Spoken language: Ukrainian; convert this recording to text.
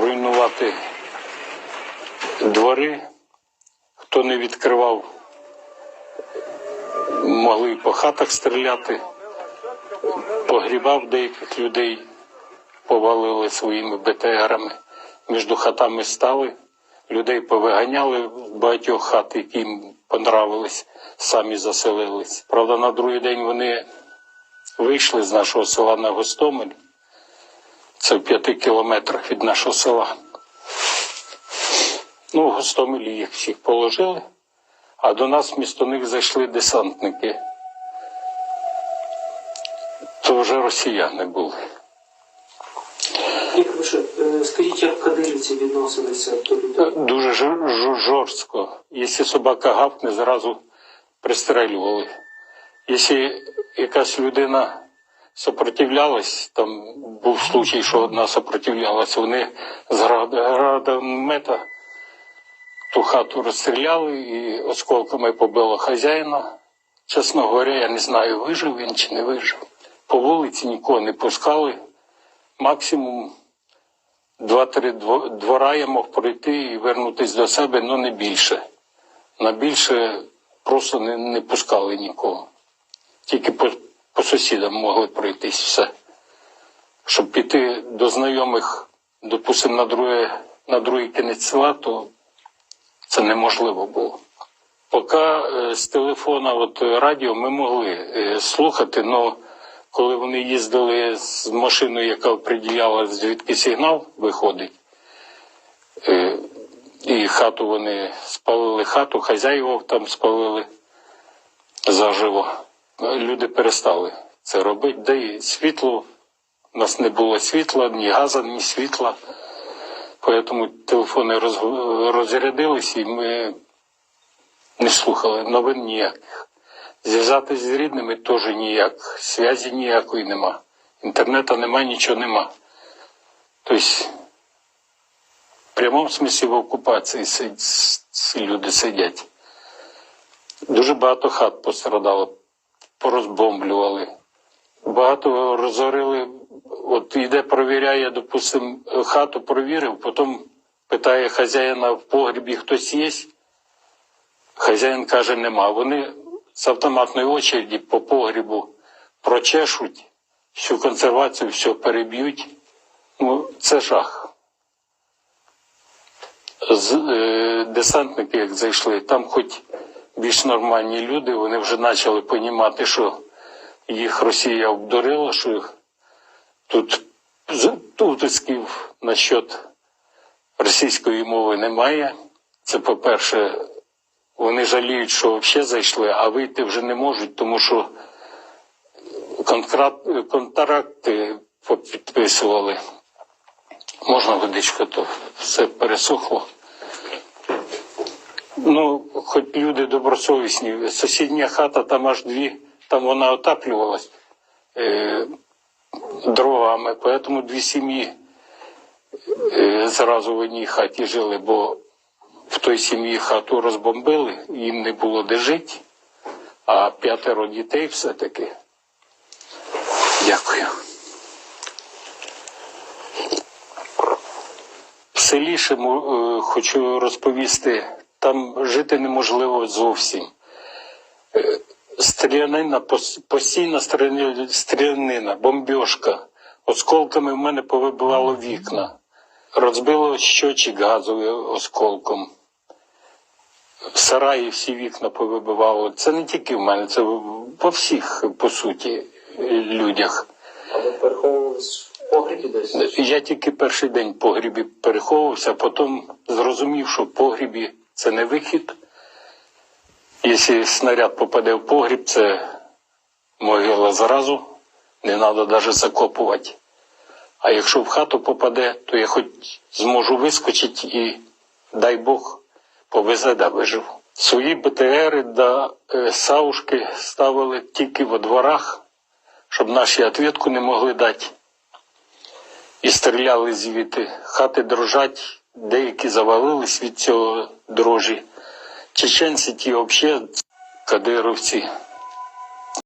поруйнувати двори. Хто не відкривав, могли по хатах стріляти, погрібав деяких людей, повалили своїми БТРами, між хатами стали, людей повиганяли багатьох хат, які їм понравились, самі заселились. Правда, на другий день вони вийшли з нашого села на Гостомель. Це в п'яти кілометрах від нашого села. Ну, в Гостомелі їх всіх положили, а до нас вмісто них зайшли десантники. То вже росіяни були. Як ви ще, е, скажіть, як кадирівці відносилися до людей? Дуже жор- жор- жорстко. Якщо собака гавкне, зразу пристрелювали. Якщо якась людина сопротивлялась, там був случай, що одна сопротивлялась, вони з град- гранатомета ту хату розстріляли і осколками побило хазяїна. Чесно говоря, я не знаю, вижив він чи не вижив. По вулиці нікого не пускали. Максимум два-три двора я мог пройти і вернутися до себе, але не більше. На більше просто не, не пускали нікого. Тільки по, по сусідам могли пройтись все. Щоб піти до знайомих, допустимо, на, друге, на другий кінець села, то це неможливо було. Поки е, з телефона, от радіо, ми могли е, слухати, але коли вони їздили з машиною, яка оприділяла, звідки сигнал виходить, е, і хату вони спалили хату, хазяїв там спалили заживо. Люди перестали це робити, де світло. У нас не було світла, ні газу, ні світла. Тому телефони роз- розрядились і ми не слухали новин ніяких. Зв'язатись з рідними теж ніяк. Зв'язі ніякої нема. Інтернету нема, нічого нема. Тобто, в прямому смислі в окупації ці люди сидять. Дуже багато хат пострадало, порозбомблювали. Багато розорили. От йде, провіряє, допустимо, хату провірив, потім питає хазяїна в погрібі хтось є. Хазяїн каже, нема. Вони з автоматної очереді по погрібу прочешуть, всю консервацію, все переб'ють. Ну, це жах. З, е, десантники, як зайшли, там хоч більш нормальні люди, вони вже почали розуміти, що їх Росія обдурила, що тут з- утисків насчет російської мови немає. Це, по-перше, вони жаліють, що взагалі зайшли, а вийти вже не можуть, тому що контракти підписували. Можна водичка, то все пересохло. Ну, хоч люди добросовісні. Сусідня хата, там аж дві, там вона отаплювалась е, дровами, тому дві сім'ї е, зразу в одній хаті жили, бо в той сім'ї хату розбомбили, їм не було де жити, а п'ятеро дітей все-таки. Дякую. В селі ще е, хочу розповісти, там жити неможливо зовсім. Е, Стрілянина, постійна стрілянина, бомбьошка. Осколками в мене повибивало вікна. Розбило щочик газовий осколком. В сараї всі вікна повибивало. Це не тільки в мене, це по всіх, по суті, людях. А ви в погрібі десь? Я тільки перший день в погрібі переховувався, потім зрозумів, що в погрібі це не вихід. Якщо снаряд попаде в погріб, це могила зразу, не треба навіть закопувати. А якщо в хату попаде, то я хоч зможу вискочити і, дай Бог, повезе, да виживу. Свої БТРи да е, саушки ставили тільки во дворах, щоб наші відповідку не могли дати і стріляли звідти. Хати дрожать, деякі завалились від цього дрожі. Чеченці ті взагалі кадировці